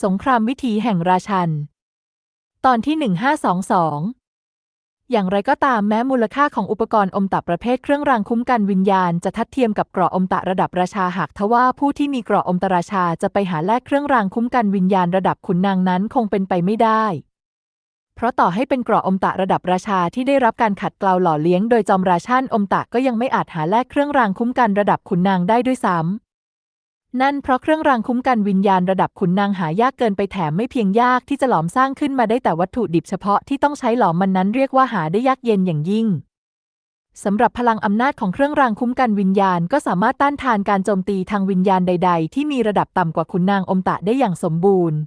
สงครามวิถีแห่งราชัน ตอนที่ 1522 อย่างไรก็ตามแม้มูลค่าของอุปกรณ์อมตะประเภทเครื่องรางคุ้มกันวิญญาณจะทัดเทียมกับเกราะอมตะระดับราชาหากทว่าผู้ที่มีเกราะอมตะราชาจะไปหาแลกเครื่องรางคุ้มกันวิญญาณระดับขุนนางนั้นคงเป็นไปไม่ได้ เพราะต่อให้เป็นเกราะอมตะระดับราชาที่ได้รับการขัดเกลาหล่อเลี้ยงโดยจอมราชันอมตะก็ยังไม่อาจหาแลกเครื่องรางคุ้มกันระดับขุนนางได้ด้วยซ้ำ นั่นเพราะเครื่องรางคุ้มกันวิญญาณระดับขุนนางหายากเกินไปแถมไม่เพียงยากที่จะหลอมสร้างขึ้นมาได้แต่วัตถุดิบเฉพาะที่ต้องใช้หลอมมันนั้นเรียกว่าหาได้ยากเย็นอย่างยิ่งสำหรับพลังอำนาจของเครื่องรางคุ้มกันวิญญาณ ก็สามารถต้านทานการโจมตีทางวิญญาณใด ๆ ที่มีระดับต่ำกว่าขุนนางอมตะได้อย่างสมบูรณ์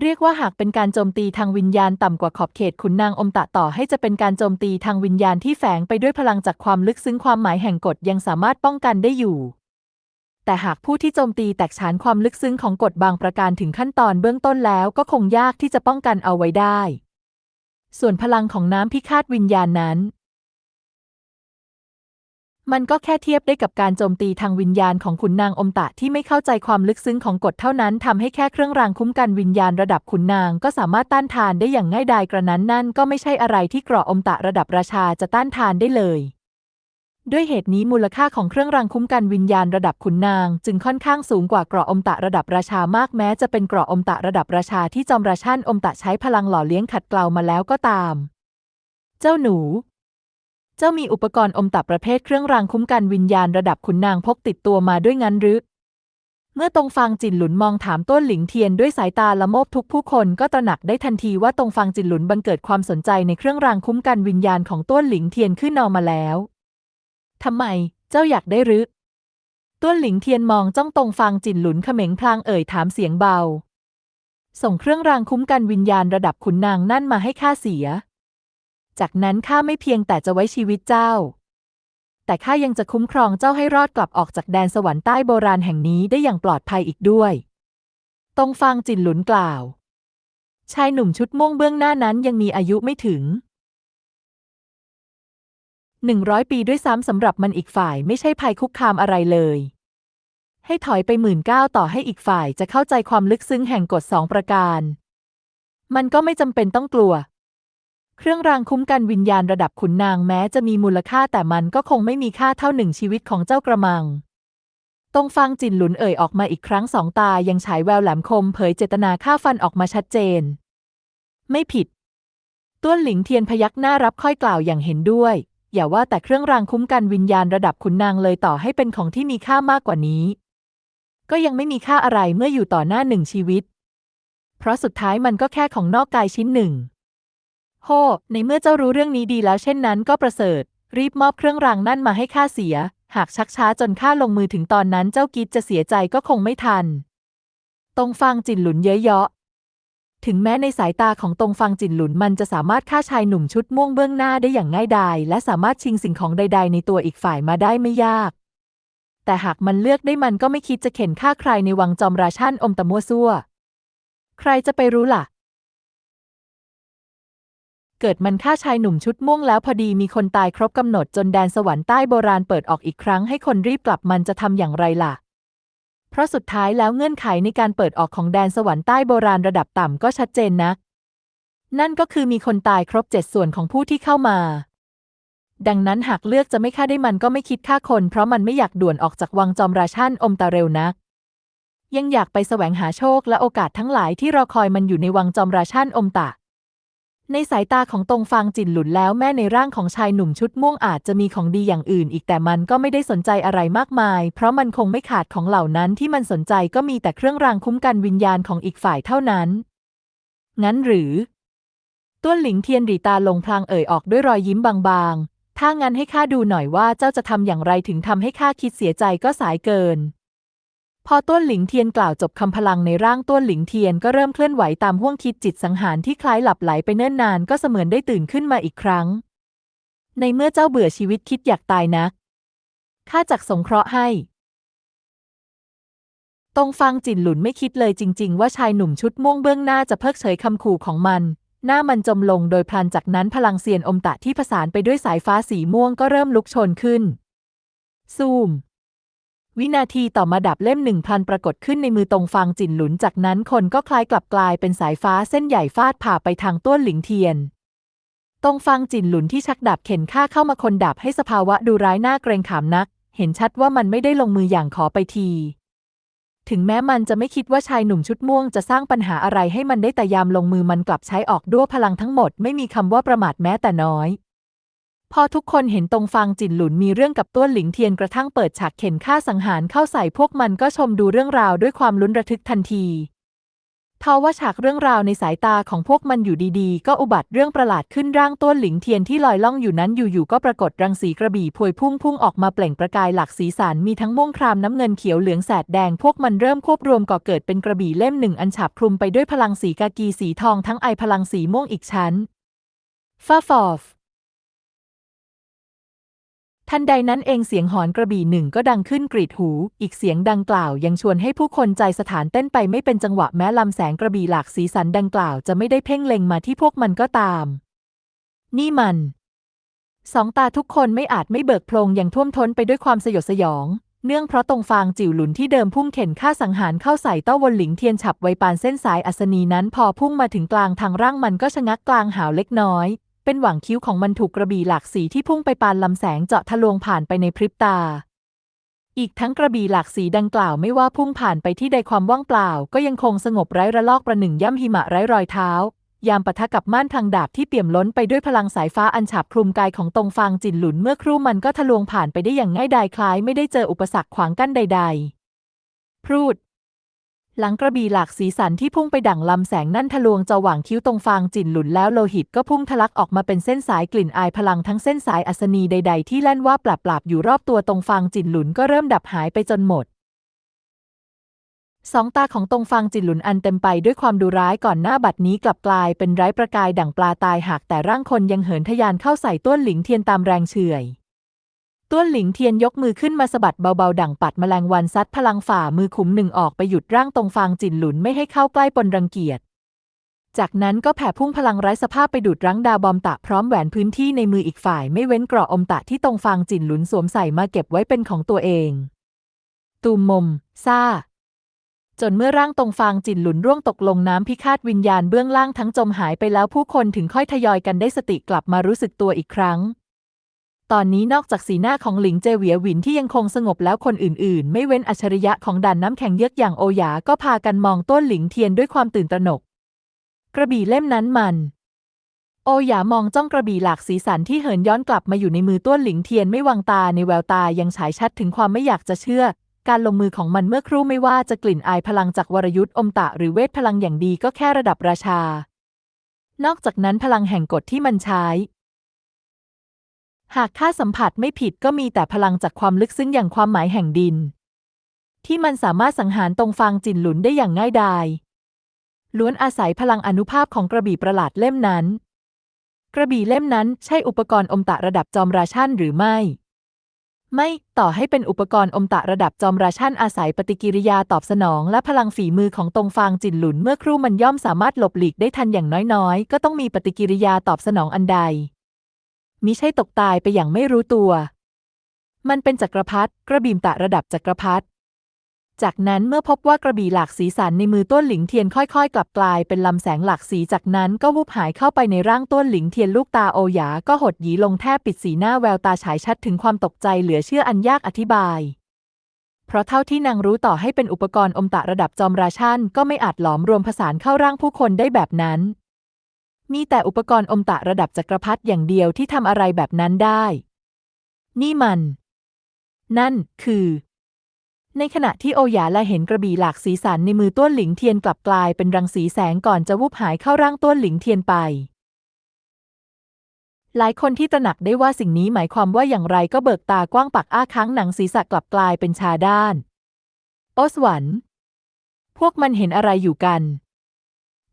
เรียกว่าหากเป็นการโจมตีทางวิญญาณต่ำกว่าขอบเขตขุนนางอมตะต่อให้จะเป็นการโจมตีทางวิญญาณที่แฝงไปด้วยพลังจากความลึกซึ้งความหมายแห่งกฎยังสามารถป้องกันได้อยู่ แต่หากผู้ที่โจมตีแตกฉานความลึกซึ้งของกฎบางประการถึงขั้นตอนเบื้องต้นแล้วก็คงยากที่จะป้องกันเอาไว้ได้ ส่วนพลังของน้ำพิฆาตวิญญาณนั้น มันก็แค่เทียบได้กับการโจมตีทางวิญญาณของขุนนางอมตะที่ไม่เข้าใจความลึกซึ้งของกฎเท่านั้นทำให้แค่เครื่องรางคุ้มกันวิญญาณระดับขุนนางก็สามารถต้านทานได้อย่างง่ายดายกระนั้นนั่นก็ไม่ใช่อะไรที่เกราะอมตะระดับราชาจะต้านทานได้เลย ด้วยเหตุนี้มูลค่าของเครื่องรางคุ้มกันวิญญาณระดับขุนนาง จึงค่อนข้างสูงกว่าเกราะอมตะระดับราชามากแม้จะเป็นเกราะอมตะระดับราชาที่จอมราชันอมตะใช้พลังหล่อเลี้ยงขัดเกลามาแล้วก็ตาม เจ้าหนู เจ้ามีอุปกรณ์อมตะประเภทเครื่องรางคุ้มกันวิญญาณระดับขุนนางพกติดตัวมาด้วยงั้นหรือเมื่อตรงฟางจินหลุนมองถามต้นหลิงเทียนด้วยสายตาละโมบทุกผู้คนก็ตระหนักได้ทันทีว่าตรงฟางจินหลุนบังเกิดความสนใจในเครื่องรางคุ้มกันวิญญาณของต้นหลิงเทียนขึ้นนอมาแล้ว ทำไม เจ้าอยากได้หรือต้วนหลิงเทียนมองจ้องตรงฟางจินหลุนเขม็งพลางเอ่ยถามเสียงเบา ส่งเครื่องรางคุ้มกันวิญญาณระดับขุนนางนั่นมาให้ข้าเสีย จากนั้นข้าไม่เพียงแต่จะไว้ชีวิตเจ้า แต่ข้ายังจะคุ้มครองเจ้าให้รอดกลับออกจากแดนสวรรค์ใต้โบราณแห่งนี้ได้อย่างปลอดภัยอีกด้วย ตรงฟางจินหลุนกล่าว ชายหนุ่มชุดม่วงเบื้องหน้านั้นยังมีอายุไม่ถึง หนึ่งร้อยปีด้วยซ้ำสำหรับมันอีกฝ่ายไม่ใช่ภัยคุกคามอะไรเลย ให้ถอยไปหมื่นเก้าต่อให้อีกฝ่ายจะเข้าใจความลึกซึ้งแห่งกฎสองประการ มันก็ไม่จำเป็นต้องกลัว เครื่องรางคุ้มกันวิญญาณระดับขุนนางแม้จะมีมูลค่าแต่มันก็คงไม่มีค่าเท่าหนึ่งชีวิตของเจ้ากระมังตรงฟังจินหลุนเอ่ยออกมาอีกครั้งสองตายังฉายแววแหลมคมเผยเจตนาฆ่าฟันออกมาชัดเจน ไม่ผิด ต้วนหลิงเทียนพยักหน้ารับค่อยกล่าวอย่างเห็นด้วย อย่าว่าแต่เครื่องรางคุ้มกันวิญญาณระดับขุนนางเลยต่อให้เป็นของที่มีค่ามากกว่านี้ ก็ยังไม่มีค่าอะไรเมื่ออยู่ต่อหน้าหนึ่งชีวิต เพราะสุดท้ายมันก็แค่ของนอกกายชิ้นหนึ่งโฮในเมื่อเจ้ารู้เรื่องนี้ดีแล้วเช่นนั้นก็ประเสริฐ รีบมอบเครื่องรางนั่นมาให้ข้าเสีย หากชักช้าจนข้าลงมือถึงตอนนั้นเจ้ากิจจะเสียใจก็คงไม่ทันตรงฟังจินหลุนเย้ยเยาะ ถึงแม้ในสายตาของตรงฟังจินหลุนมันจะสามารถฆ่าชายหนุ่มชุดม่วงเบื้องหน้าได้อย่างง่ายดาย และสามารถชิงสิ่งของใด ๆ ในตัวอีกฝ่ายมาได้ไม่ยาก แต่หากมันเลือกได้มันก็ไม่คิดจะเข็นฆ่าใครในวังจอมราชันอมตะมัวซั่ว ใครจะไปรู้ล่ะ เกิดมันฆ่าชายหนุ่มชุดม่วงแล้วพอดีมีคนตายครบกำหนดจนแดนสวรรค์ใต้โบราณเปิดออกอีกครั้งให้คนรีบกลับมันจะทำอย่างไรล่ะ เพราะสุดท้ายแล้วเงื่อนไขในการเปิดออกของแดนสวรรค์ใต้โบราณระดับต่ำก็ชัดเจนนัก นั่นก็คือมีคนตายครบเจ็ดส่วนของผู้ที่เข้ามา ดังนั้นหากเลือกจะไม่ฆ่าได้มันก็ไม่คิดฆ่าคน เพราะมันไม่อยากด่วนออกจากวังจอมราชันอมตะเร็วนัก ยังอยากไปแสวงหาโชคและโอกาสทั้งหลายที่รอคอยมันอยู่ในวังจอมราชันอมตะ ในสายตาของตรงฟางจินหลุนแล้วแม้ในร่างของชายหนุ่มชุดม่วงอาจจะมีของดีอย่างอื่น อีกแต่มันก็ไม่ได้สนใจอะไรมากมาย เพราะมันคงไม่ขาดของเหล่านั้นที่มันสนใจก็มีแต่เครื่องรางคุ้มกันวิญญาณของอีกฝ่ายเท่านั้น งั้นหรือ ต้วนหลิงเทียนรีตาลงพลางเอ่ยออกด้วยรอยยิ้มบางๆ ถ้างั้นให้ข้าดูหน่อยว่าเจ้าจะทำอย่างไรถึงทำให้ข้าคิดเสียใจก็สายเกิน พอต้นหลิงเทียนกล่าวจบคำพลังในร่างต้นหลิงเทียนก็เริ่มเคลื่อนไหวตามห้วงคิดจิตสังหารที่คล้ายหลับไหลไปเนิ่นนานก็เสมือนได้ตื่นขึ้นมาอีกครั้ง ในเมื่อเจ้าเบื่อชีวิตคิดอยากตายนักข้าจักสงเคราะห์ให้ตรงฟังจินหลุนไม่คิดเลยจริง ๆ ว่าชายหนุ่มชุดม่วงเบื้องหน้าจะเพิกเฉยคำขู่ของมัน หน้ามันจมลงโดยพลันจากนั้นพลังเซียนอมตะที่ผสานไปด้วยสายฟ้าสีม่วงก็เริ่มลุกโชนขึ้น ซูม วินาทีต่อมาดับเล่มหนึ่งพันปรากฏขึ้นในมือตรงฟางจินหลุนจากนั้นคนก็คล้ายกลับกลายเป็นสายฟ้าเส้นใหญ่ฟาดผ่าไปทางต้วนหลิงเทียน ตรงฟางจินหลุนที่ชักดาบเข็นฆ่าเข้ามาคนดาบให้สภาวะดูร้ายหน้าเกรงขามนัก เห็นชัดว่ามันไม่ได้ลงมืออย่างขอไปที ถึงแม้มันจะไม่คิดว่าชายหนุ่มชุดม่วงจะสร้างปัญหาอะไรให้มันได้แต่ยามลงมือมันกลับใช้ออกด้วยพลังทั้งหมดไม่มีคำว่าประมาทแม้แต่น้อย พอทุกคนเห็นตรงฟางจินหลุนมีเรื่องกับต้วนหลิงเทียนกระทั่งเปิดฉากเข็นฆ่าสังหารเข้าใส่พวกมันก็ชมดูเรื่องราวด้วยความลุ้นระทึกทันทีทว่าฉากเรื่องราวในสายตาของพวกมันอยู่ดีๆ ก็อุบัติเรื่องประหลาดขึ้นร่างต้วนหลิงเทียนที่ลอยล่องอยู่นั้นอยู่ๆก็ปรากฏรังสีกระบี่พวยพุ่งพุ่งออกมาเปล่งประกายหลักสีสันมีทั้งม่วงครามน้ำเงินเขียวเหลืองแสดแดงพวกมันเริ่มควบรวมก่อเกิดเป็นกระบี่เล่มหนึ่งอันฉาบคลุมไปด้วยพลังสีกากีสีทองทั้งไอพลังสีม่วงอีกชั้นฟ้าฟอฟ ทันใดนั้นเองเสียงหอนกระบี่หนึ่งก็ดังขึ้นกรีดหู อีกเสียงดังกล่าวยังชวนให้ผู้คนใจสถานเต้นไปไม่เป็นจังหวะแม้ลำแสงกระบี่หลากสีสันดังกล่าวจะไม่ได้เพ่งเล็งมาที่พวกมันก็ตาม นี่มัน สองตาทุกคนไม่อาจไม่เบิกโพลงอย่างท่วมท้นไปด้วยความสยดสยอง เนื่องเพราะตรงฟางจิ๋วหลุนที่เดิมพุ่งเข็นฆ่าสังหารเข้าใส่เต้าวนหลิงเทียนฉับไวปานเส้นสายอัศนีนั้นพอพุ่งมาถึงกลางทางร่างมันก็ชะงักกลางหาวเล็กน้อย เป็นหว่างคิ้วของมันถูกกระบี่หลากสีที่พุ่งไปปานลำแสงเจาะทะลวงผ่านไปในพริบตา อีกทั้งกระบี่หลากสีดังกล่าวไม่ว่าพุ่งผ่านไปที่ใดความว่างเปล่า ก็ยังคงสงบไร้ระลอกประหนึ่งย่ำหิมะไร้รอยเท้า ยามปะทะกับม่านทางดาบที่เปี่ยมล้นไปด้วยพลังสายฟ้าอันฉาบคลุมกายของตรงฟางจินหลุนเมื่อครู่มันก็ทะลวงผ่านไปได้อย่างง่ายดายคล้ายไม่ได้เจออุปสรรคขวางกั้นใด ๆ พรูด หลังกระบี่หลากสีสันที่พุ่งไปดั่งลำแสงนั่นทะลวงจะหว่างคิ้วตรงฟางจินหลุนแล้วโลหิตก็พุ่งทะลักออกมาเป็นเส้นสายกลิ่นอายพลังทั้งเส้นสายอัศนีใด ๆ ที่แล่นว่าปราบๆอยู่รอบตัวตรงฟางจินหลุนก็เริ่มดับหายไปจนหมดสองตาของตรงฟางจินหลุนอันเต็มไปด้วยความดุร้ายก่อนหน้าบัดนี้กลับกลายเป็นไร้ประกายดั่งปลาตายหากแต่ร่างคนยังเหินทะยานเข้าใส่ต้วนหลิงเทียนตามแรงเฉื่อย ต้วนหลิงเทียนยกมือขึ้นมาสะบัดเบาๆ ดั่งปัดแมลงวันซัดพลังฝ่ามือขุมหนึ่งออกไปหยุดร่างตรงฟางจินหลุนไม่ให้เข้าใกล้ปนรังเกียจ จากนั้นก็แผ่พุ่งพลังไร้สภาพไปดูดรั้งดาบอมตะพร้อมแหวนพื้นที่ในมืออีกฝ่ายไม่เว้นเกราะอมตะที่ตรงฟางจินหลุนสวมใส่มาเก็บไว้เป็นของตัวเอง ตูมมมซ่า จนเมื่อร่างตรงฟางจินหลุนร่วงตกลงน้ำพิฆาตวิญญาณเบื้องล่างทั้งจมหายไปแล้วผู้คนถึงค่อยทยอยกันได้สติกลับมารู้สึกตัวอีกครั้ง ตอนนี้นอกจากสีหน้าของหลิงเจเวียหวินที่ยังคงสงบแล้วคนอื่นๆ ไม่เว้นอัจฉริยะของด่านน้ำแข็งเยือกอย่างโอหยาก็พากันมองต้นหลิงเทียนด้วยความตื่นตระหนก กระบี่เล่มนั้นมัน โอหยามองจ้องกระบี่หลากสีสันที่เหินย้อนกลับมาอยู่ในมือต้นหลิงเทียนไม่วางตาในแววตายังฉายชัดถึงความไม่อยากจะเชื่อ การลงมือของมันเมื่อครู่ไม่ว่าจะกลิ่นอายพลังจากวรยุทธ์อมตะหรือเวทพลังอย่างดีก็แค่ระดับราชา นอกจากนั้นพลังแห่งกฎที่มันใช้ หากข้าสัมผัสไม่ผิดก็มีแต่พลังจากความลึกซึ้งอย่างความหมายแห่งดิน ที่มันสามารถสังหารตรงฟางจินหลุนได้อย่างง่ายดายล้วนอาศัยพลังอนุภาพของกระบี่ประหลาดเล่มนั้น กระบี่เล่มนั้นใช่อุปกรณ์อมตะระดับจอมราชันหรือไม่ ไม่ต่อให้เป็นอุปกรณ์อมตะระดับจอมราชันอาศัยปฏิกิริยาตอบสนอง และพลังฝีมือของตรงฟางจินหลุนเมื่อครู่มันย่อมสามารถหลบหลีกได้ทันอย่างน้อยๆ ก็ต้องมีปฏิกิริยาตอบสนองอันใด มิใช่ตกตายไปอย่างไม่รู้ตัว มันเป็นจักรพรรดิกระบี่ตะระดับจักรพรรดิจากนั้นเมื่อพบว่ากระบี่หลากสีสันในมือต้นหลิงเทียนค่อยๆ กลับกลายเป็นลำแสงหลากสีจากนั้นก็วูบหายเข้าไปในร่างต้นหลิงเทียนลูกตาโอหยาก็หดหยีลงแทบปิดสีหน้าแววตาฉายชัดถึงความตกใจเหลือเชื่ออันยากอธิบาย เพราะเท่าที่นางรู้ต่อให้เป็นอุปกรณ์อมตะระดับจอมราชันก็ไม่อาจหลอมรวมผสานเข้าร่างผู้คนได้แบบนั้น มีแต่อุปกรณ์อมตะระดับจักรพรรดิอย่างเดียวที่ทำอะไรแบบนั้นได้ นี่มัน นั่นคือ ในขณะที่โอหยาและเห็นกระบี่หลากสีสันในมือต้วนหลิงเทียนกลับกลายเป็นรังสีแสงก่อนจะวูบหายเข้าร่างต้วนหลิงเทียนไป หลายคนที่ตระหนักได้ว่าสิ่งนี้หมายความว่าอย่างไรก็เบิกตากว้างปักอ้าค้างหนังศีรษะกลับกลายเป็นชาด้าน โอสวรรค์พวกมันเห็นอะไรอยู่กัน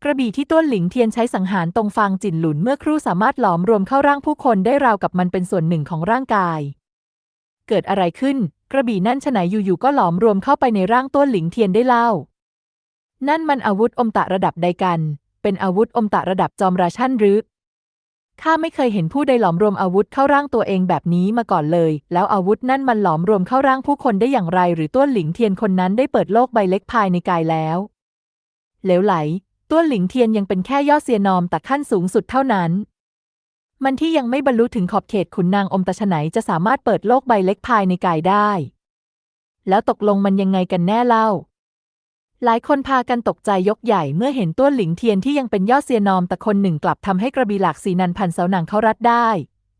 กระบี่ที่ต้วนหลิงเทียนใช้สังหารตรงฟางจินหลุนเมื่อครู่สามารถหลอมรวมเข้าร่างผู้คนได้ราวกับมันเป็นส่วนหนึ่งของร่างกาย เกิดอะไรขึ้น กระบี่นั่นฉไหนอยู่ๆก็หลอมรวมเข้าไปในร่างต้วนหลิงเทียนได้เล่า นั่นมันอาวุธอมตะระดับใดกัน เป็นอาวุธอมตะระดับจอมราชันหรือข้าไม่เคยเห็นผู้ใดหลอมรวมอาวุธเข้าร่างตัวเองแบบนี้มาก่อนเลย แล้วอาวุธนั่นมันหลอมรวมเข้าร่างผู้คนได้อย่างไร หรือต้วนหลิงเทียนคนนั้นได้เปิดโลกใบเล็กภายในกายแล้วเหลวไหล ต้วหลิงเทียนยังเป็นแค่ยอดเซียนอมแต่ขั้นสูงสุดเท่านั้น มันที่ยังไม่บรรลุถึงขอบเขตขุนนางอมตะไฉนจะสามารถเปิดโลกใบเล็กภายในกายได้ แล้วตกลงมันยังไงกันแน่เล่า หลายคนพากันตกใจยกใหญ่เมื่อเห็นต้วหลิงเทียนที่ยังเป็นยอดเซียนอมแต่คนหนึ่งกลับทำให้กระบี่หลากสีนันพันเสาหนังเขารัดได้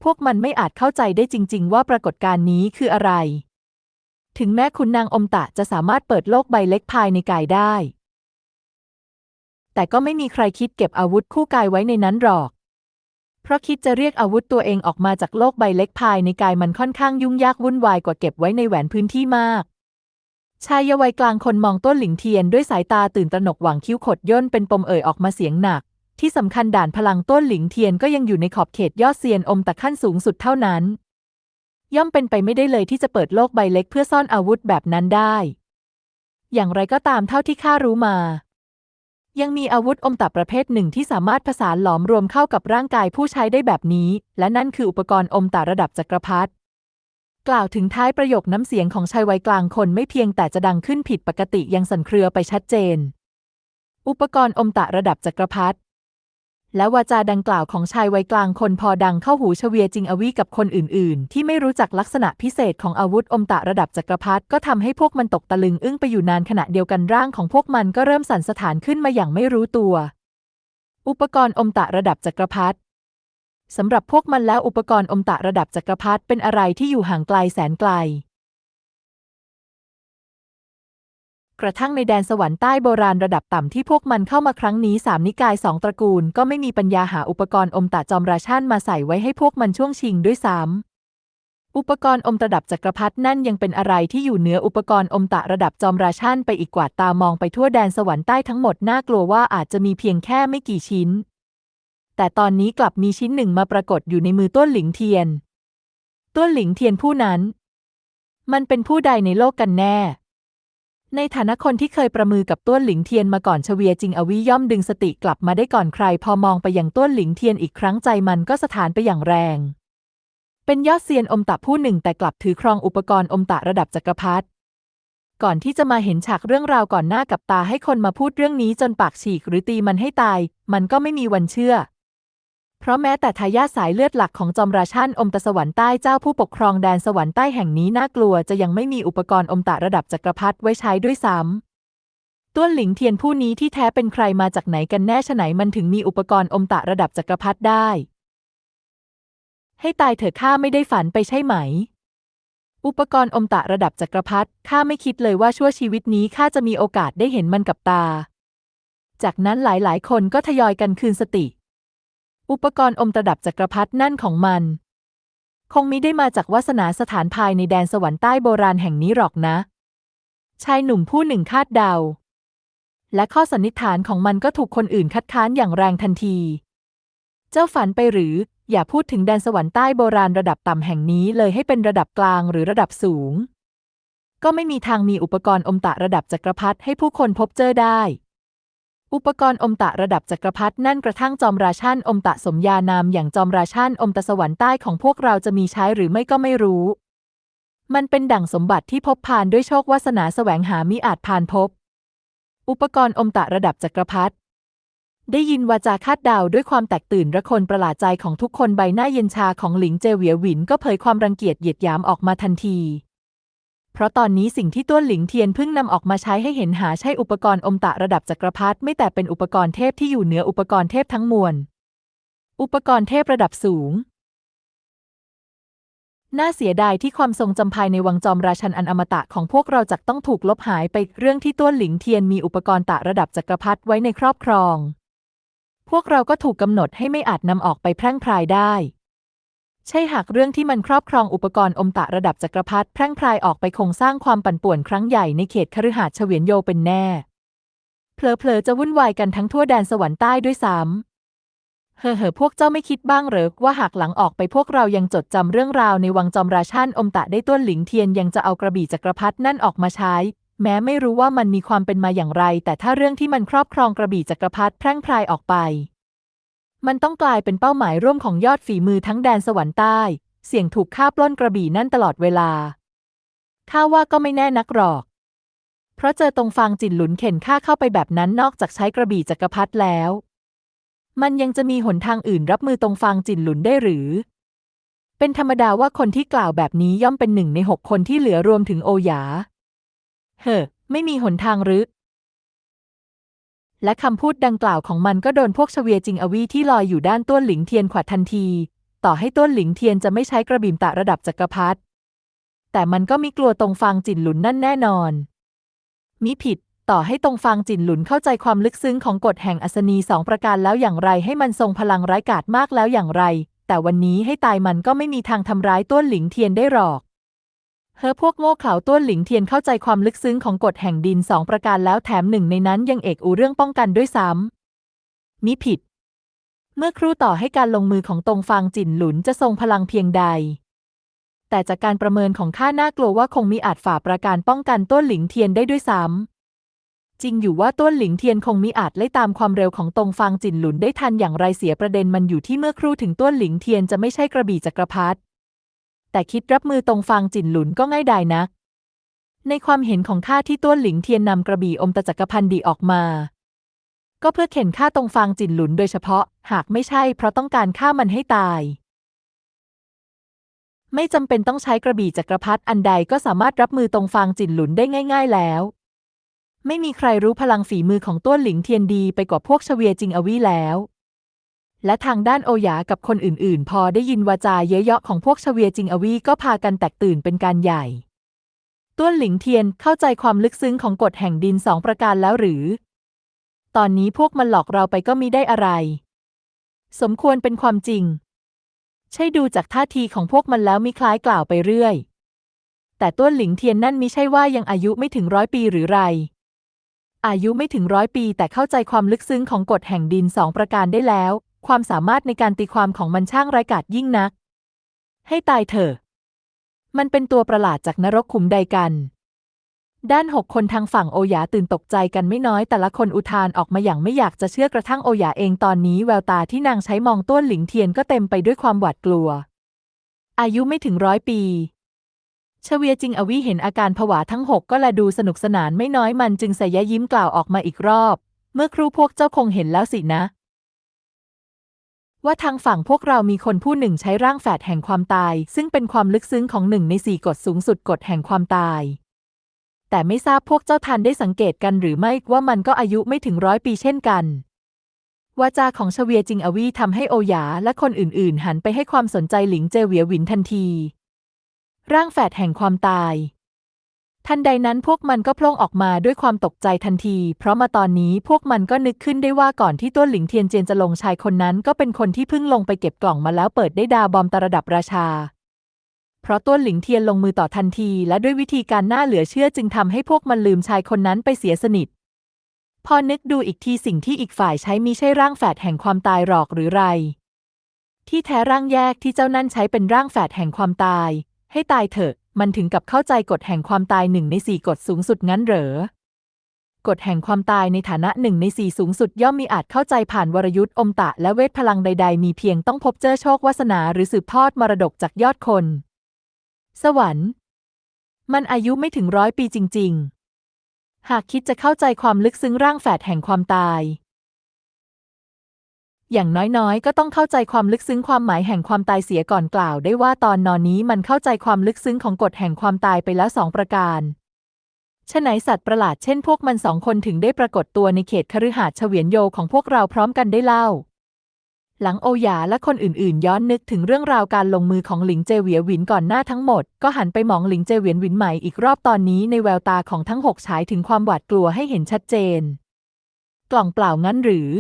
พวกมันไม่อาจเข้าใจได้จริง ๆ ว่าปรากฏการณ์นี้คืออะไร ถึงแม้คุณนางอมตะจะสามารถเปิดโลกใบเล็กภายในกายได้ แต่ก็ไม่มีใครคิดเก็บอาวุธคู่กายไว้ในนั้นหรอก เพราะคิดจะเรียกอาวุธตัวเองออกมาจากโลกใบเล็กภายในกายมันค่อนข้างยุ่งยากวุ่นวายกว่าเก็บไว้ในแหวนพื้นที่มาก ชายวัยกลางคนมองต้นหลิงเทียนด้วยสายตาตื่นตระหนกหวังคิ้วขดย่นเป็นปมเอ่ยออกมาเสียงหนัก ที่สำคัญด่านพลังต้นหลิงเทียนก็ยังอยู่ในขอบเขตยอดเซียนอมแต่ขั้นสูงสุดเท่านั้น ย่อมเป็นไปไม่ได้เลยที่จะเปิดโลกใบเล็กเพื่อซ่อนอาวุธแบบนั้นได้อย่างไรก็ตามเท่าที่ข้ารู้มา ยังมีอาวุธอมตะประเภทหนึ่งที่สามารถผสานหลอมรวมเข้ากับร่างกายผู้ใช้ได้แบบนี้ และนั่นคืออุปกรณ์อมตะระดับจักรพรรดิกล่าวถึงท้ายประโยคน้ำเสียงของชายวัยกลางคนไม่เพียงแต่จะดังขึ้นผิดปกติยังสั่นเครือไปชัดเจน อุปกรณ์อมตะระดับจักรพรรดิ และวาจาดังกล่าวของชายวัยกลางคนพอดังเข้าหูเฉวียจิงอวีกับคนอื่น ๆ ที่ไม่รู้จักลักษณะพิเศษของอาวุธอมตะระดับจักรพรรดิก็ทำให้พวกมันตกตะลึงอึ้งไปอยู่นานขณะเดียวกันร่างของพวกมันก็เริ่มสั่นสะท้านขึ้นมาอย่างไม่รู้ตัว อุปกรณ์อมตะระดับจักรพรรดิสำหรับพวกมันแล้วอุปกรณ์อมตะระดับจักรพรรดิเป็นอะไรที่อยู่ห่างไกลแสนไกล กระทั่งในแดนสวรรค์ใต้โบราณระดับต่ำที่พวกมันเข้ามาครั้งนี้สามนิกายสองตระกูลก็ไม่มีปัญญาหาอุปกรณ์อมตะจอมราชันมาใส่ไว้ให้พวกมันช่วงชิงด้วยซ้ำอุปกรณ์อมระดับจักรพรรดินั่นยังเป็นอะไรที่อยู่เหนืออุปกรณ์อมตะระดับจอมราชันไปอีกกว่าตามองไปทั่วแดนสวรรค์ใต้ทั้งหมดน่ากลัวว่าอาจจะมีเพียงแค่ไม่กี่ชิ้น แต่ตอนนี้กลับมีชิ้นหนึ่งมาปรากฏอยู่ในมือต้นหลิงเทียน ต้นหลิงเทียนผู้นั้น มันเป็นผู้ใดในโลกกันแน่ ในฐานะคนที่เคยประมือกับต้วนหลิงเทียนมาก่อนเฉวียจิงอวิย่อมดึงสติกลับมาได้ก่อนใคร พอมองไปยังต้วนหลิงเทียนอีกครั้งใจมันก็สถานไปอย่างแรง เป็นยอดเซียนอมตะผู้หนึ่งแต่กลับถือครองอุปกรณ์อมตะระดับจักรพรรดิก่อนที่จะมาเห็นฉากเรื่องราวก่อนหน้ากับตาให้คนมาพูดเรื่องนี้จนปากฉีกหรือตีมันให้ตาย มันก็ไม่มีวันเชื่อ เพราะแม้แต่ทายาทสายเลือดหลักของจอมราชันอมตะสวรรค์ใต้เจ้าผู้ปกครองแดนสวรรค์ใต้แห่งนี้น่ากลัวจะยังไม่มีอุปกรณ์อมตะระดับจักรพรรดิไว้ใช้ด้วยซ้ำต้วนหลิงเทียนผู้นี้ที่แท้เป็นใครมาจากไหนกันแน่ฉไหนมันถึงมีอุปกรณ์อมตะระดับจักรพรรดิได้ ให้ตายเถอะข้าไม่ได้ฝันไปใช่ไหม อุปกรณ์อมตะระดับจักรพรรดิข้าไม่คิดเลยว่าชั่วชีวิตนี้ข้าจะมีโอกาสได้เห็นมันกับตา จากนั้นหลายๆ คนก็ทยอยกันคืนสติ อุปกรณ์อมตะดับจักรพรรดินั่นของมัน คงมิได้มาจากวาสนาสถานภายในแดนสวรรค์ใต้โบราณแห่งนี้หรอกนะ ชายหนุ่มผู้หนึ่งคาดเดา และข้อสันนิษฐานของมันก็ถูกคนอื่นคัดค้านอย่างแรงทันที เจ้าฝันไปหรือ อย่าพูดถึงแดนสวรรค์ใต้โบราณระดับต่ำแห่งนี้เลยให้เป็นระดับกลางหรือระดับสูง ก็ไม่มีทางมีอุปกรณ์อมตะระดับจักรพรรดิให้ผู้คนพบเจอได้ อุปกรณ์อมตะระดับจักรพรรดินั่นกระทั่งจอมราชันอมตะสมญานามอย่างจอมราชันอมตะสวรรค์ใต้ของพวกเราจะมีใช้หรือไม่ก็ไม่รู้ มันเป็นดั่งสมบัติที่พบผ่านด้วยโชควาสนาแสวงหามิอาจผ่านพบ อุปกรณ์อมตะระดับจักรพรรดิได้ยินวาจาคาดเดาด้วยความแตกตื่นระคนประหลาดใจของทุกคนใบหน้าเย็นชาของหลิงเจเหวียหวินก็เผยความรังเกียจเหยียดหยามออกมาทันที เพราะตอนนี้สิ่งที่ต้วนหลิงเทียนเพิ่งนำออกมาใช้ให้เห็นหาใช่อุปกรณ์อมตะระดับจักรพรรดิไม่แต่เป็นอุปกรณ์เทพที่อยู่เหนืออุปกรณ์เทพทั้งมวล อุปกรณ์เทพระดับสูง น่าเสียดายที่ความทรงจำภายในวังจอมราชันอันอมตะของพวกเราจักต้องถูกลบหายไปเรื่องที่ต้วนหลิงเทียนมีอุปกรณ์ตะระดับจักรพรรดิไว้ในครอบครอง พวกเราก็ถูกกำหนดให้ไม่อาจนำออกไปแพร่งพรายได้ ใช่หากเรื่องที่มันครอบครองอุปกรณ์อมตะระดับจักรพรรดิแพร่งพรายออกไปคงสร้างความปั่นป่วนครั้งใหญ่ในเขตคฤหาสน์เฉวียนโยเป็นแน่เพลอๆจะวุ่นวายกันทั้งทั่วแดนสวรรค์ใต้ด้วยซ้ำเฮ่อเฮ่อพวกเจ้าไม่คิดบ้างเหรอว่าหากหลังออกไปพวกเรายังจดจำเรื่องราวในวังจอมราชันอมตะได้ต้วนหลิงเทียนยังจะเอากระบี่จักรพรรดินั่นออกมาใช้ แม้ไม่รู้ว่ามันมีความเป็นมาอย่างไร แต่ถ้าเรื่องที่มันครอบครองกระบี่จักรพรรดิแพร่งพรายออกไป มันต้องกลายเป็นเป้าหมายร่วมของยอดฝีมือทั้งแดนสวรรค์ใต้ เสี่ยงถูกฆ่าปล้นกระบี่นั่นตลอดเวลาข้าว่าก็ไม่แน่นักหรอก เพราะเจอตรงฟางจินหลุนเข็นข้าเข้าไปแบบนั้นนอกจากใช้กระบี่จักรพรรดิแล้ว มันยังจะมีหนทางอื่นรับมือตรงฟางจินหลุนได้หรือ เป็นธรรมดาว่าคนที่กล่าวแบบนี้ย่อมเป็นหนึ่งในหกคนที่เหลือรวมถึงโอหยา เฮ้อไม่มีหนทางหรือ และคำพูดดังกล่าวของมันก็โดนพวกชเวียจิงอวีที่ลอยอยู่ด้านต้วนหลิงเทียนขวัดทันที ต่อให้ต้วนหลิงเทียนจะไม่ใช้กระบี่ตะระดับจักรพรรดิแต่มันก็มีกลัวตรงฟางจินหลุนนั่นแน่นอน มิผิด ต่อให้ตรงฟางจินหลุนเข้าใจความลึกซึ้งของกฎแห่งอัศนีสองประการแล้วอย่างไรให้มันทรงพลังร้ายกาจมากแล้วอย่างไร แต่วันนี้ให้ตายมันก็ไม่มีทางทำร้ายต้วนหลิงเทียนได้หรอก เฮ้อพวกโง่เขลาต้วนหลิงเทียนเข้าใจความลึกซึ้งของกฎแห่งดินสองประการแล้วแถมหนึ่งในนั้นยังเอกอูเรื่องป้องกันด้วยซ้ำมิผิด เมื่อครู่ต่อให้การลงมือของตรงฟางจินหลุนจะทรงพลังเพียงใด แต่จากการประเมินของข้าน่ากลัวว่าคงมีอาจฝ่าประการป้องกันต้วนหลิงเทียนได้ด้วยซ้ำจริงอยู่ว่าต้วนหลิงเทียนคงมีอาจไล่ตามความเร็วของตรงฟางจินหลุนได้ทันอย่างไรเสียประเด็นมันอยู่ที่เมื่อครู่ถึงต้วนหลิงเทียนจะไม่ใช่กระบี่จักรพรรดิ แต่คิดรับมือตรงฟางจินหลุนก็ง่ายดายนัก ในความเห็นของข้าที่ต้วนหลิงเทียนนำกระบี่อมตะจักรพันดีออกมา ก็เพื่อเข็นฆ่าตรงฟางจินหลุนโดยเฉพาะ หากไม่ใช่เพราะต้องการฆ่ามันให้ตาย ไม่จำเป็นต้องใช้กระบี่จักรพรรดิอันใดก็สามารถรับมือตรงฟางจินหลุนได้ง่าย ๆ แล้ว ไม่มีใครรู้พลังฝีมือของต้วนหลิงเทียนดีไปกว่าพวกชเวียจิงอวีแล้ว และทางด้านโอหยากับคนอื่นๆ พอได้ยินวาจาเย้ยเยาะของพวกชเวียจิงอวีก็พากันแตกตื่นเป็นการใหญ่ต้วนหลิงเทียนเข้าใจความลึกซึ้งของกฎแห่งดินสองประการแล้วหรือ ตอนนี้พวกมันหลอกเราไปก็มีได้อะไร สมควรเป็นความจริง ใช่ดูจากท่าทีของพวกมันแล้วมีคล้ายกล่าวไปเรื่อย แต่ต้วนหลิงเทียนนั่นมิใช่ว่ายังอายุไม่ถึงร้อยปีหรือไร อายุไม่ถึงร้อยปีแต่เข้าใจความลึกซึ้งของกฎแห่งดินสองประการได้แล้ว ความสามารถในการตีความของมันช่างไร้กาจยิ่งนัก ให้ตายเถอะ มันเป็นตัวประหลาดจากนรกขุมใดกัน ด้านหกคนทางฝั่งโอหยาตื่นตกใจกันไม่น้อยแต่ละคนอุทานออกมาอย่างไม่อยากจะเชื่อกระทั่งโอหยาเองตอนนี้แววตาที่นางใช้มองต้วนหลิงเทียนก็เต็มไปด้วยความหวาดกลัว อายุไม่ถึงร้อยปีชเวียจิงอวีเห็นอาการผวาทั้งหกก็แลดูสนุกสนานไม่น้อยมันจึงใส่ยะยิ้มกล่าวออกมาอีกรอบ เมื่อครูพวกเจ้าคงเห็นแล้วสินะ ว่าทางฝั่งพวกเรามีคนผู้หนึ่งใช้ร่างแฝดแห่งความตาย ซึ่งเป็นความลึกซึ้งของหนึ่งในสี่กฎสูงสุดกฎแห่งความตาย แต่ไม่ทราบพวกเจ้าทันได้สังเกตกันหรือไม่ว่ามันก็อายุไม่ถึงร้อยปีเช่นกันวาจาของชเวียจิงอวีทำให้โอหยาและคนอื่นๆ หันไปให้ความสนใจหลิงเจเวียหวินทันที ร่างแฝดแห่งความตาย ทันใดนั้นพวกมันก็โพล่งออกมาด้วยความตกใจทันที เพราะมาตอนนี้พวกมันก็นึกขึ้นได้ว่าก่อนที่ต้วนหลิงเทียนเจียนจะลงชายคนนั้นก็เป็นคนที่เพิ่งลงไปเก็บกล่องมาแล้วเปิดได้ดาวบอมตระดับราชา เพราะต้วนหลิงเทียนลงมือต่อทันที และด้วยวิธีการน่าเหลือเชื่อจึงทำให้พวกมันลืมชายคนนั้นไปเสียสนิท พอนึกดูอีกทีสิ่งที่อีกฝ่ายใช้มีใช่ร่างแฝดแห่งความตายหรอกหรือไร ที่แท้ร่างแยกที่เจ้านั่นใช้เป็นร่างแฝดแห่งความตาย ให้ตายเถอะ มันถึงกับเข้าใจกฎแห่งความตายหนึ่งในสี่กฎสูงสุดงั้นเหรอกฎแห่งความตายในฐานะหนึ่งในสี่สูงสุดย่อมมีอาจเข้าใจผ่านวรยุทธ์อมตะและเวทพลังใด ๆ มีเพียงต้องพบเจอโชควาสนาหรือสืบทอดมรดกจากยอดคน สวรรค์ มันอายุไม่ถึงร้อยปีจริง ๆ หากคิดจะเข้าใจความลึกซึ้งร่างแฝดแห่งความตาย อย่างน้อยๆ ก็ต้องเข้าใจความลึกซึ้งความหมายแห่งความตายเสียก่อนกล่าวได้ว่าตอนนอนนี้มันเข้าใจความลึกซึ้งของกฎแห่งความตายไปแล้วสองประการฉะไหนสัตว์ประหลาดเช่นพวกมันสองคนถึงได้ปรากฏตัวในเขตคฤหาสน์เฉวียนโยของพวกเราพร้อมกันได้เล่า หลังโอหยาและคนอื่นๆ ย้อนนึกถึงเรื่องราวการลงมือของหลิงเจเวียวินก่อนหน้าทั้งหมด ก็หันไปมองหลิงเจเวียนวินใหม่อีกรอบตอนนี้ในแววตาของทั้งหกฉายถึงความหวาดกลัวให้เห็นชัดเจน กล่องเปล่างั้นหรือ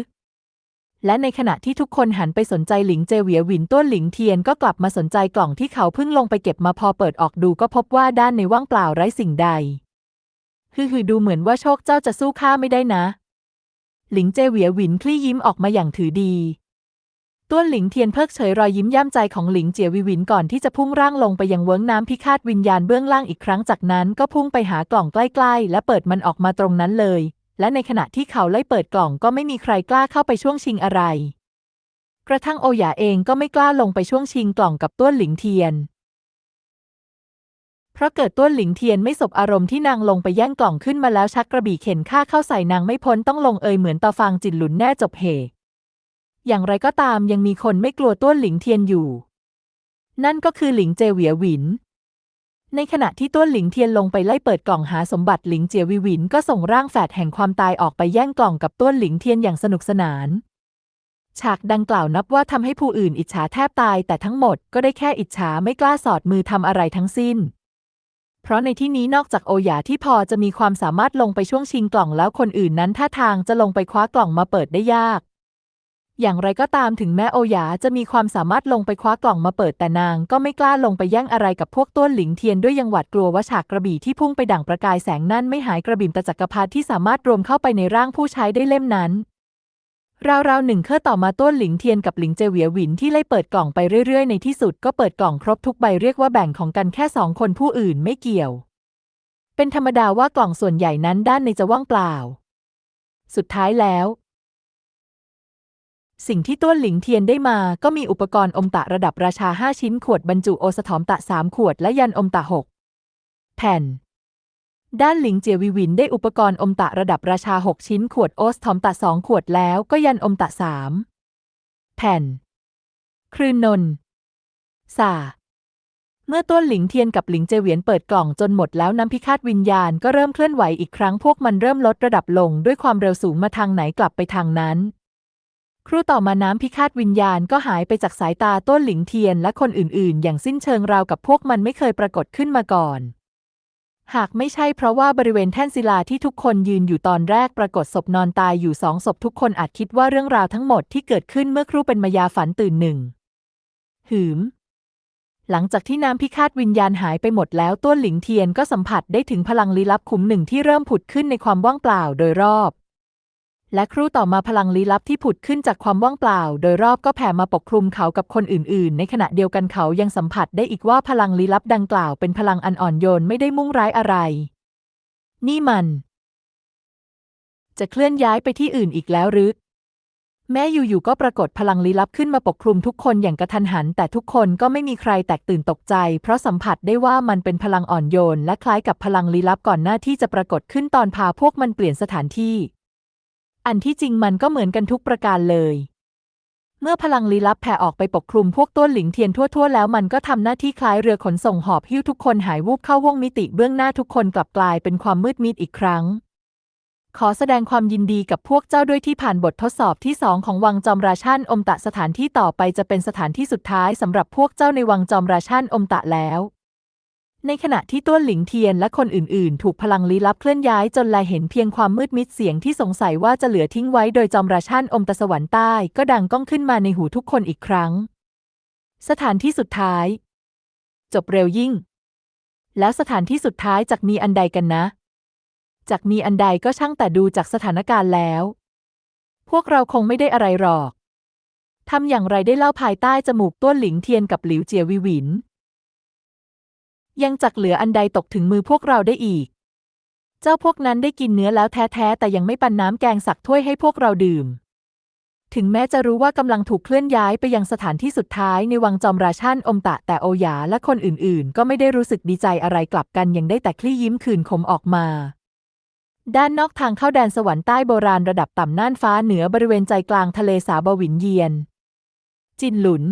และในขณะที่ทุกคนหันไปสนใจหลิงเจเวียหวินต้นหลิงเทียนก็กลับมาสนใจกล่องที่เขาเพิ่งลงไปเก็บมาพอเปิดออกดูก็พบว่าด้านในว่างเปล่าไร้สิ่งใด คือคือดูเหมือนว่าโชคเจ้าจะสู้ข้าไม่ได้นะ หลิงเจเวียหวินคลี่ยิ้มออกมาอย่างถือดีต้วนหลิงเทียนเพิกเฉยรอยยิ้มย่ำใจของหลิงเจียวิวินก่อนที่จะพุ่งร่างลงไปยังเวิ้งน้ำพิฆาตวิญญาณเบื้องล่างอีกครั้งจากนั้นก็พุ่งไปหากล่องใกล้ ๆ และเปิดมันออกมาตรงนั้นเลย และในขณะที่เขาไล่เปิดกล่องก็ไม่มีใครกล้าเข้าไปช่วงชิงอะไร กระทั่งโอหยาเองก็ไม่กล้าลงไปช่วงชิงกล่องกับต้วนหลิงเทียน เพราะเกิดต้วนหลิงเทียนไม่สบอารมณ์ที่นางลงไปแย่งกล่องขึ้นมาแล้วชักกระบี่เข็นฆ่าเข้าใส่นางไม่พ้นต้องลงเอยเหมือนตาฟางจินหลุนแน่จบเหตุอย่างไรก็ตามยังมีคนไม่กลัวต้วนหลิงเทียนอยู่ นั่นก็คือหลิงเจเหวียหวิน ในขณะที่ต้วนหลิงเทียนลงไปไล่เปิดกล่องหาสมบัติหลิงเจียวิวินก็ส่งร่างแฝดแห่งความตายออกไปแย่งกล่องกับต้วนหลิงเทียนอย่างสนุกสนาน ฉากดังกล่าวนับว่าทำให้ผู้อื่นอิจฉาแทบตายแต่ทั้งหมดก็ได้แค่อิจฉาไม่กล้าสอดมือทำอะไรทั้งสิ้น เพราะในที่นี้นอกจากโอหยาที่พอจะมีความสามารถลงไปช่วงชิงกล่องแล้วคนอื่นนั้นท่าทางจะลงไปคว้ากล่องมาเปิดได้ยาก อย่างไรก็ตามถึงแม้โอหยาจะมีความสามารถลงไปคว้ากล่องมาเปิดแต่นางก็ไม่กล้าลงไปแย่งอะไรกับพวกต้วนหลิงเทียนด้วยยังหวาดกลัวว่าฉากกระบี่ที่พุ่งไปดั่งประกายแสงนั่นไม่หายกระบิ่มตะจักรพรรดิที่สามารถรวมเข้าไปในร่างผู้ใช้ได้เล่มนั้นราวๆหนึ่งเครื่อต่อมาต้วนหลิงเทียนกับหลิงเจวียหวินที่ไล่เปิดกล่องไปเรื่อยๆ ในที่สุดก็เปิดกล่องครบทุกใบเรียกว่าแบ่งของกันแค่สองคนผู้อื่นไม่เกี่ยว เป็นธรรมดาว่ากล่องส่วนใหญ่นั้นด้านในจะว่างเปล่า สุดท้ายแล้ว สิ่งที่ต้วนหลิงเทียนได้มาก็มีอุปกรณ์อมตะระดับราชาห้าชิ้นขวดบรรจุโอสถอมตะสามขวดและยันอมตะหกแผ่น ด้านหลิงเจียวิวินได้อุปกรณ์อมตะระดับราชาหกชิ้นขวดโอสถอมตะสองขวดแล้วก็ยันอมตะสามแผ่นคลื่นนนสาเมื่อต้นหลิงเทียนกับหลิงเจเหวียนเปิดกล่องจนหมดแล้วน้ำพิฆาตวิญญาณก็เริ่มเคลื่อนไหวอีกครั้งพวกมันเริ่มลดระดับลงด้วยความเร็วสูงมาทางไหนกลับไปทางนั้น ครู่ต่อมาน้ำพิฆาตวิญญาณก็หายไปจากสายตาต้นหลิงเทียนและคนอื่นๆ อย่างสิ้นเชิงราวกับพวกมันไม่เคยปรากฏขึ้นมาก่อน หากไม่ใช่เพราะว่าบริเวณแท่นศิลาที่ทุกคนยืนอยู่ตอนแรกปรากฏศพนอนตายอยู่สองศพทุกคนอาจคิดว่าเรื่องราวทั้งหมดที่เกิดขึ้นเมื่อครู่เป็นมายาฝันตื่นหนึ่ง หืม หลังจากที่น้ำพิฆาตวิญญาณหายไปหมดแล้วต้วนหลิงเทียนก็สัมผัสได้ถึงพลังลี้ลับขุมหนึ่งที่เริ่มผุดขึ้นในความว่างเปล่าโดยรอบ และครู่ต่อมาพลังลี้ลับที่ผุดขึ้นจากความว่างเปล่า โดยรอบก็แผ่มาปกคลุมเขากับคนอื่น ๆ ในขณะเดียวกันเขายังสัมผัสได้อีกว่าพลังลี้ลับดังกล่าวเป็นพลังอันอ่อนโยนไม่ได้มุ่งร้ายอะไร นี่มัน จะเคลื่อนย้ายไปที่อื่นอีกแล้วหรือแม้อยู่ๆก็ปรากฏพลังลี้ลับขึ้นมาปกคลุมทุกคนอย่างกระทันหัน แต่ทุกคนก็ไม่มีใครแตกตื่นตกใจ เพราะสัมผัสได้ว่ามันเป็นพลังอ่อนโยน และคล้ายกับพลังลี้ลับก่อนหน้าที่จะปรากฏขึ้นตอนพาพวกมันเปลี่ยนสถานที่ อันที่จริงมันก็เหมือนกันทุกประการเลย เมื่อพลังลี้ลับแผ่ออกไปปกคลุมพวกต้นหลิงเทียนทั่วๆ แล้วมันก็ทำหน้าที่คล้ายเรือขนส่งหอบหิ้วทุกคนหายวูบเข้าห้วงมิติเบื้องหน้าทุกคนกลับกลายเป็นความมืดมิดอีกครั้ง ขอแสดงความยินดีกับพวกเจ้าด้วยที่ผ่านบททดสอบที่สองของวังจอมราชันอมตะสถานที่ต่อไปจะเป็นสถานที่สุดท้ายสำหรับพวกเจ้าในวังจอมราชันอมตะแล้ว ในขณะที่ต้วนหลิงเทียนและคนอื่นๆ ถูกพลังลี้ลับเคลื่อนย้ายจนแลเห็นเพียงความมืดมิดเสียงที่สงสัยว่าจะเหลือทิ้งไว้โดยจอมราชันอมตะสวรรค์ใต้ก็ดังก้องขึ้นมาในหูทุกคนอีกครั้ง สถานที่สุดท้าย จบเร็วยิ่ง แล้วสถานที่สุดท้ายจากมีอันใดกันนะ จากมีอันใดก็ช่างแต่ดูจากสถานการณ์แล้ว พวกเราคงไม่ได้อะไรหรอกทำอย่างไรได้เล่าภายใต้จมูกต้วนหลิงเทียนกับหลิวเจียวิหวิน ยังจักเหลืออันใดตกถึงมือพวกเราได้อีก เจ้าพวกนั้นได้กินเนื้อแล้วแท้ๆแต่ยังไม่ปันน้ำแกงสักถ้วยให้พวกเราดื่ม ถึงแม้จะรู้ว่ากำลังถูกเคลื่อนย้ายไปยังสถานที่สุดท้ายในวังจอมราชันอมตะแต่โอหยาและคนอื่นๆ ก็ไม่ได้รู้สึกดีใจอะไรกลับกันยังได้แต่คลี่ยิ้มคืนขมออกมาด้านนอกทางเข้าแดนสวรรค์ใต้โบราณระดับต่ำน่านฟ้าเหนือบริเวณใจกลางทะเลสาบวินเยียน จินหลุน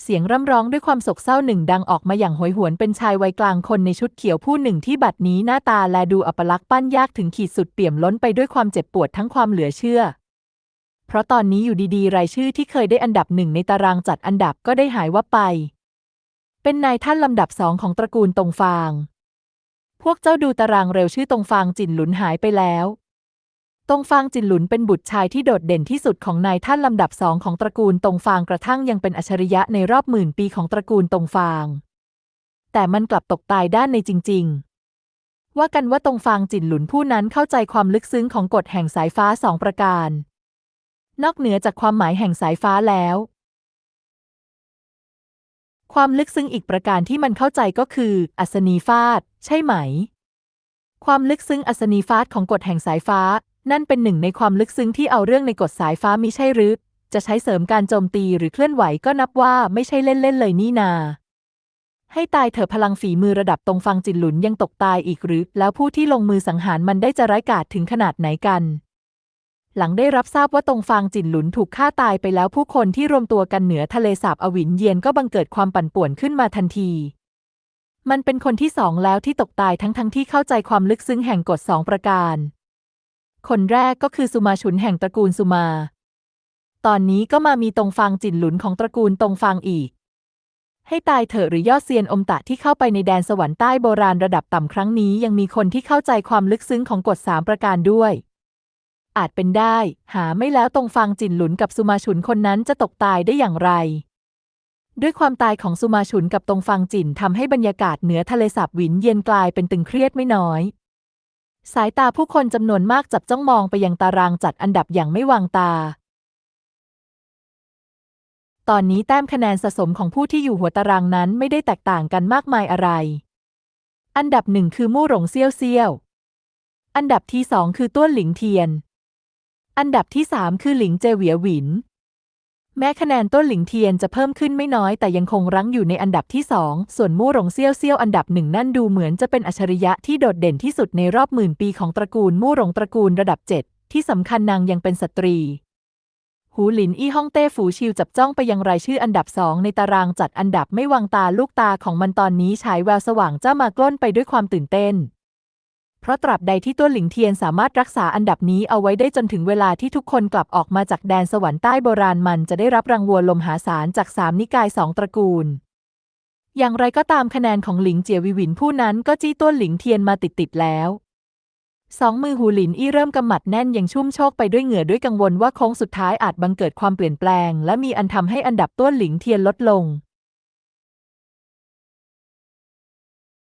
เสียงร่ำร้องด้วยความโศกเศร้าหนึ่งดังออกมาอย่างโหยหวนเป็นชายวัยกลางคนในชุดเขียวผู้หนึ่งที่บัดนี้หน้าตาและดูอัปลักษณ์ปั้นยากถึงขีดสุดเปี่ยมล้นไปด้วยความเจ็บปวดทั้งความเหลือเชื่อ เพราะตอนนี้อยู่ดีๆ รายชื่อที่เคยได้อันดับหนึ่งในตารางจัดอันดับก็ได้หายวับไป เป็นนายท่านลำดับสองของตระกูลตรงฟาง พวกเจ้าดูตารางเร็วชื่อตรงฟางจินหลุนหายไปแล้ว ตงฟางจินหลุนเป็นบุตรชายที่โดดเด่นที่สุดของนายท่านลำดับสองของตระกูลตงฟางกระทั่งยังเป็นอัจฉริยะในรอบหมื่นปีของตระกูลตงฟาง แต่มันกลับตกตายด้านในจริง ๆ ว่ากันว่าตงฟางจินหลุนผู้นั้นเข้าใจความลึกซึ้งของกฎแห่งสายฟ้าสองประการ นอกเหนือจากความหมายแห่งสายฟ้าแล้ว ความลึกซึ้งอีกประการที่มันเข้าใจก็คือ อัศนีฟาดใช่ไหม ความลึกซึ้งอัศนีฟาดของกฎแห่งสายฟ้า นั่นเป็นหนึ่งในความลึกซึ้งที่เอาเรื่องในกฎสายฟ้ามิใช่หรือ จะใช้เสริมการโจมตีหรือเคลื่อนไหวก็นับว่าไม่ใช่เล่นๆเลยนี่นา ให้ตายเถอะพลังฝีมือระดับตรงฟังจินหลุนยังตกตายอีกหรือ แล้วผู้ที่ลงมือสังหารมันได้จะร้ายกาจถึงขนาดไหนกัน หลังได้รับทราบว่าตรงฟางจินหลุนถูกฆ่าตายไปแล้วผู้คนที่รวมตัวกันเหนือทะเลสาบอวินเยียนก็บังเกิดความปั่นป่วนขึ้นมาทันทีมันเป็นคนที่สองแล้วที่ตกตายทั้งทั้งที่เข้าใจความลึกซึ้งแห่งกฎสองประการ คนแรกก็คือสุมาฉุนแห่งตระกูลสุมา ตอนนี้ก็มามีตรงฟางจินหลุนของตระกูลตรงฟางอีก ให้ตายเถอะหรือยอดเซียนอมตะที่เข้าไปในแดนสวรรค์ใต้โบราณระดับต่ำครั้งนี้ยังมีคนที่เข้าใจความลึกซึ้งของกฎสามประการด้วย อาจเป็นได้ หาไม่แล้วตรงฟางจินหลุนกับสุมาฉุนคนนั้นจะตกตายได้อย่างไรด้วยความตายของสุมาฉุนกับตรงฟางจินทำให้บรรยากาศเหนือทะเลสาบหวินเย็นกลายเป็นตึงเครียดไม่น้อย สายตาผู้คนจำนวนมากจับจ้องมองไปยังตารางจัดอันดับอย่างไม่วางตา ตอนนี้แต้มคะแนนสะสมของผู้ที่อยู่หัวตารางนั้นไม่ได้แตกต่างกันมากมายอะไร อันดับหนึ่งคือมู่หลงเซี่ยวเซี่ยว อันดับที่สองคือต้วนหลิงเทียน อันดับที่สามคือหลิงเจเหวียหวิน แม้คะแนนต้นหลิงเทียนจะเพิ่มขึ้นไม่น้อยแต่ยังคงรั้งอยู่ในอันดับที่สองส่วนมู่หลงเซี่ยวเซี่ยวอันดับหนึ่งนั่นดูเหมือนจะเป็นอัจฉริยะที่โดดเด่นที่สุดในรอบหมื่นปีของตระกูลมู่หลงตระกูลระดับเจ็ดที่สำคัญนางยังเป็นสตรี หูหลินอี้ฮ่องเต้ฝูชิวจับจ้องไปยังรายชื่ออันดับสองในตารางจัดอันดับไม่วางตาลูกตาของมันตอนนี้ฉายแววสว่างจ้ามากล้นไปด้วยความตื่นเต้น เพราะตราบใดที่ตัวหลิงเทียนสามารถรักษาอันดับนี้เอาไว้ได้จนถึงเวลาที่ทุกคนกลับออกมาจากแดนสวรรค์ใต้โบราณมันจะได้รับรางวัลลมหาศาลจากสามนิกายสองตระกูล อย่างไรก็ตามคะแนนของหลิงเจียวิวินผู้นั้นก็จี้ต้วนหลิงเทียนมาติดๆแล้วสองมือหูหลินอี้เริ่มกำหมัดแน่นอย่างชุ่มโชกไปด้วยเหงื่อด้วยกังวลว่าโค้งสุดท้ายอาจบังเกิดความเปลี่ยนแปลง และมีอันทำให้อันดับต้วนหลิงเทียนลดลง